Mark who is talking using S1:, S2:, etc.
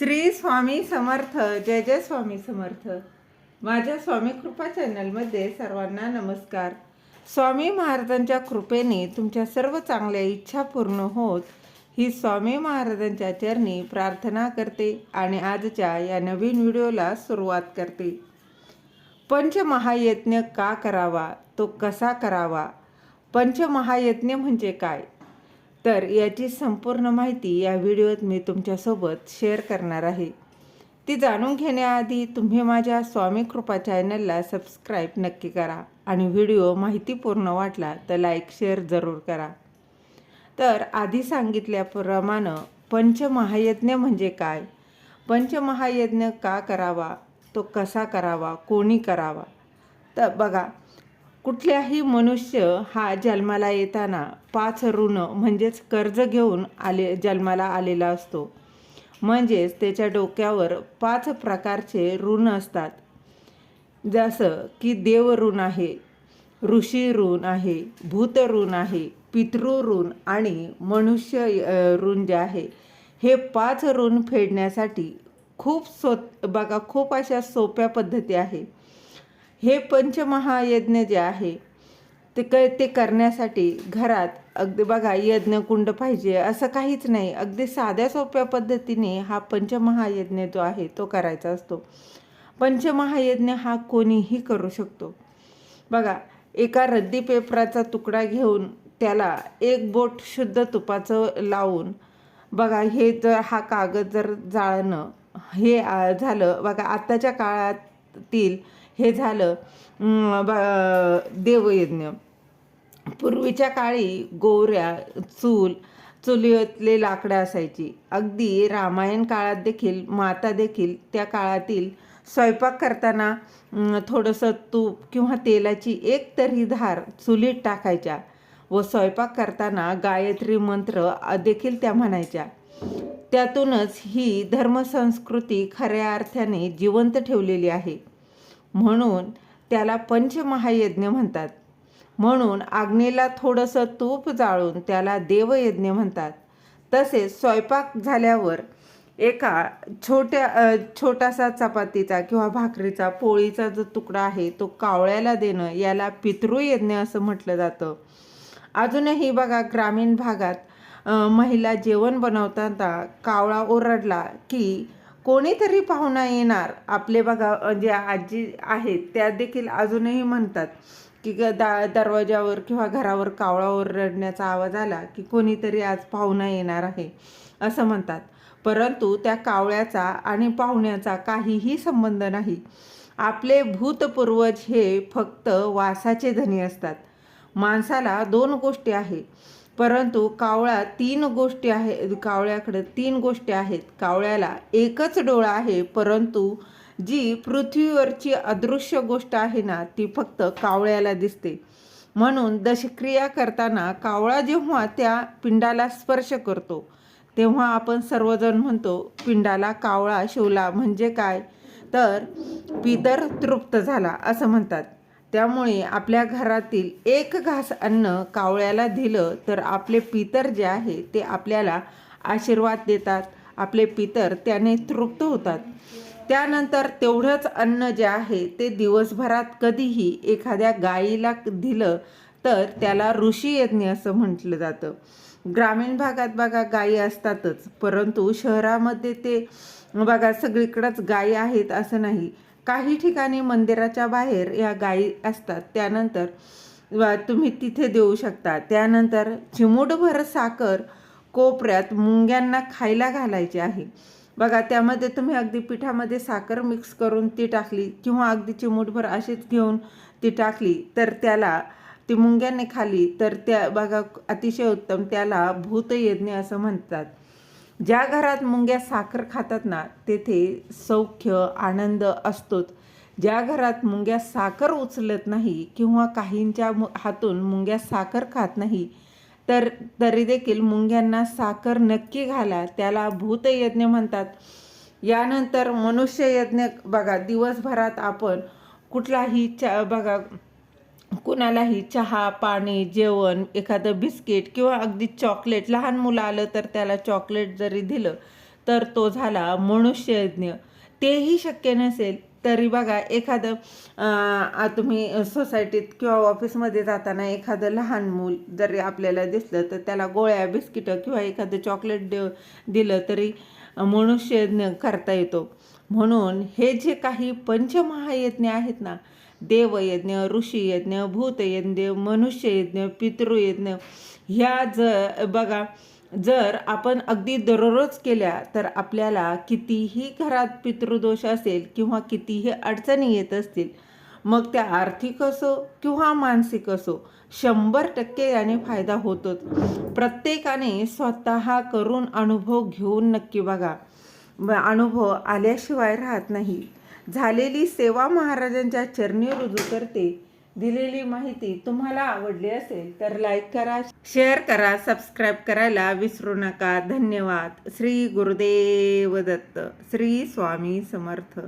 S1: श्री स्वामी समर्थ जय जय स्वामी समर्थ. माझ्या स्वामी कृपा चॅनलमध्ये सर्वांना नमस्कार. स्वामी महाराजांच्या कृपेने तुमच्या सर्व चांगल्या इच्छा पूर्ण होत ही स्वामी महाराजांच्या चरणी प्रार्थना करते आणि आजच्या या नवीन व्हिडिओला सुरुवात करते. पंचमहायज्ञ का करावा? तो कसा करावा? पंचमहायज्ञ म्हणजे काय? तर याची संपूर्ण माहिती या व्हिडिओत मी तुमच्यासोबत शेअर करणार आहे. ती जाणून घेण्याआधी तुम्ही माझ्या स्वामी कृपा चॅनलला सबस्क्राईब नक्की करा आणि व्हिडिओ माहितीपूर्ण वाटला तर लाईक शेअर जरूर करा. तर आधी सांगितल्याप्रमाणे पंचमहायज्ञ म्हणजे काय? पंचमहायज्ञ का करावा? तो कसा करावा? कोणी करावा? तर बघा कुठल्याही मनुष्य हा जन्माला येताना पाच ऋण म्हणजेच कर्ज घेऊन आले जन्माला आलेला असतो. म्हणजेच त्याच्या डोक्यावर पाच प्रकारचे ऋण असतात. जसं की देव ऋण आहे ऋषी ऋण आहे भूत ऋण आहे पितृ ऋण आणि मनुष्य ऋण जे आहे हे पाच ऋण फेडण्यासाठी खूप सो बघा खूप अशा सोप्या पद्धती आहे. हे पंचमहायज्ञ जे आहे ते क ते करण्यासाठी घरात अगदी बघा यज्ञकुंड पाहिजे असं काहीच नाही. अगदी साध्या सोप्या पद्धतीने हा पंचमहायज्ञ जो आहे तो करायचा असतो. पंचमहायज्ञ हा कोणीही करू शकतो. बघा एका रद्दी पेपराचा तुकडा घेऊन त्याला एक बोट शुद्ध तुपाचं लावून बघा हे जर हा कागद जर जाळणं हे झालं बघा आत्ताच्या काळातील हे झालं. ब- देवयज्ञ. पूर्वीच्या काळी गोवऱ्या चूल चुलीतले लाकडं असायची. अगदी रामायण काळात देखील माता देखील त्या काळातील स्वयंपाक करताना थोडंसं तूप किंवा तेलाची एक तरी धार चुलीत टाकायच्या व स्वयंपाक करताना गायत्री मंत्र देखील त्या म्हणायच्या. त्यातूनच ही धर्मसंस्कृती खऱ्या अर्थाने जिवंत ठेवलेली आहे. म्हणून त्याला पंचमहायज्ञ म्हणतात. म्हणून आग्नेला थोडंसं तूप जाळून त्याला देवयज्ञ म्हणतात. तसेच स्वयंपाक झाल्यावर एका छोट्या छोटासा चपातीचा किंवा भाकरीचा पोळीचा जो तुकडा आहे तो कावळ्याला देणं याला पितृयज्ञ असं म्हटलं जातं. अजूनही बघा ग्रामीण भागात महिला जेवण बनवताना कावळा ओरडला की कोणीतरी पाहुणा येणार आपले बघा जे आजी आहेत त्या देखील अजूनही म्हणतात की ग दा दरवाजावर किंवा घरावर कावळावर रडण्याचा आवाज आला की कोणीतरी आज पाहुणा येणार आहे असं म्हणतात. परंतु त्या कावळ्याचा आणि पाहुण्याचा काहीही संबंध नाही. आपले भूतपूर्वज हे फक्त वासाचे धनी असतात. माणसाला दोन गोष्टी आहे. परंतु कावळा तीन गोष्टी आहे कावळ्याकडे तीन गोष्टी आहेत. कावळ्याला एकच डोळा आहे परंतु जी पृथ्वीवरची अदृश्य गोष्ट आहे ना ती फक्त कावळ्याला दिसते. म्हणून दशक्रिया करताना कावळा जेव्हा त्या पिंडाला स्पर्श करतो तेव्हा आपण सर्वजण म्हणतो पिंडाला कावळा शिवला म्हणजे काय? तर पितर तृप्त झाला असं म्हणतात. त्यामुळे आपल्या घरातील एक घास अन्न कावळ्याला दिलं तर आपले पितर जे आहे ते आपल्याला आशीर्वाद देतात. आपले पितर त्याने तृप्त होतात. त्यानंतर तेवढंच अन्न जे आहे ते दिवसभरात कधीही एखाद्या गायीला दिलं तर त्याला ऋषी यज्ञ असं म्हटलं जातं. ग्रामीण भागात बघा गायी असतातच. परंतु शहरामध्ये ते बघा सगळीकडंच गायी आहेत असं नाही. काही ठिकाणी मंदिराच्या बाहेर या गायी असतात. त्यानंतर तुम्ही तिथे देऊ शकता. त्यानंतर चिमूटभर साखर कोपऱ्यात मुंग्यांना खायला घालायची आहे. बघा त्यामध्ये तुम्ही अगदी पिठामध्ये साखर मिक्स करून ती टाकली किंवा अगदी चिमूटभर अशीच घेऊन ती टाकली तर त्याला ती मुंग्याने खाली तर त्या बघा अतिशय उत्तम त्याला भूतयज्ञ असं म्हणतात. ज्या घरात मुंग्या साखर खातात ना तेथे सौख्य आनंद असतोच. ज्या घरात मुंग्या साखर उचलत नाही किंवा काहींच्या मु- हातून मुंग्या साखर खात नाही तर तरी देखील मुंग्यांना साखर नक्की घाला त्याला भूतयज्ञ म्हणतात. यानंतर मनुष्ययज्ञ बघा दिवसभरात आपण कुठलाही चा बघा कुणालाही चहा पाणी जेवण एखादं बिस्किट किंवा अगदी चॉकलेट लहान मुलं आलं तर त्याला चॉकलेट जरी दिलं तर तो झाला मनुष्यज्ञ. तेही शक्य नसेल तरी बघा एखादं तुम्ही सोसायटीत किंवा ऑफिसमध्ये जाताना एखादं लहान मूल जरी आपल्याला दिसलं तर त्याला गोळ्या बिस्किटं किंवा एखादं चॉकलेट दे दिलं तरी मनुष्यज्ञ करता येतो. म्हणून हे जे काही पंचमहायज्ञ आहेत ना देवयज्ञ ऋषीयज्ञ भूतयज्ञ मनुष्ययज्ञ पितृयज्ञ ह्या ज बघा जर आपण अगदी दररोज केल्या तर आपल्याला कितीही घरात पितृदोष असेल किंवा कितीही अडचणी येत असतील मग त्या आर्थिक असो किंवा मानसिक असो शंभर टक्के याने फायदा होतोच. प्रत्येकाने स्वतः करून अनुभव घेऊन नक्की बघा. अनुभव आल्याशिवाय राहत नाही. झालेली सेवा महाराजांच्या चरणी रुजू करते. दिलेली माहिती तुम्हाला आवडली असेल तर लाईक करा शेअर करा सबस्क्राईब करायला विसरू नका. धन्यवाद. श्री गुरुदेव दत्त. श्री स्वामी समर्थ.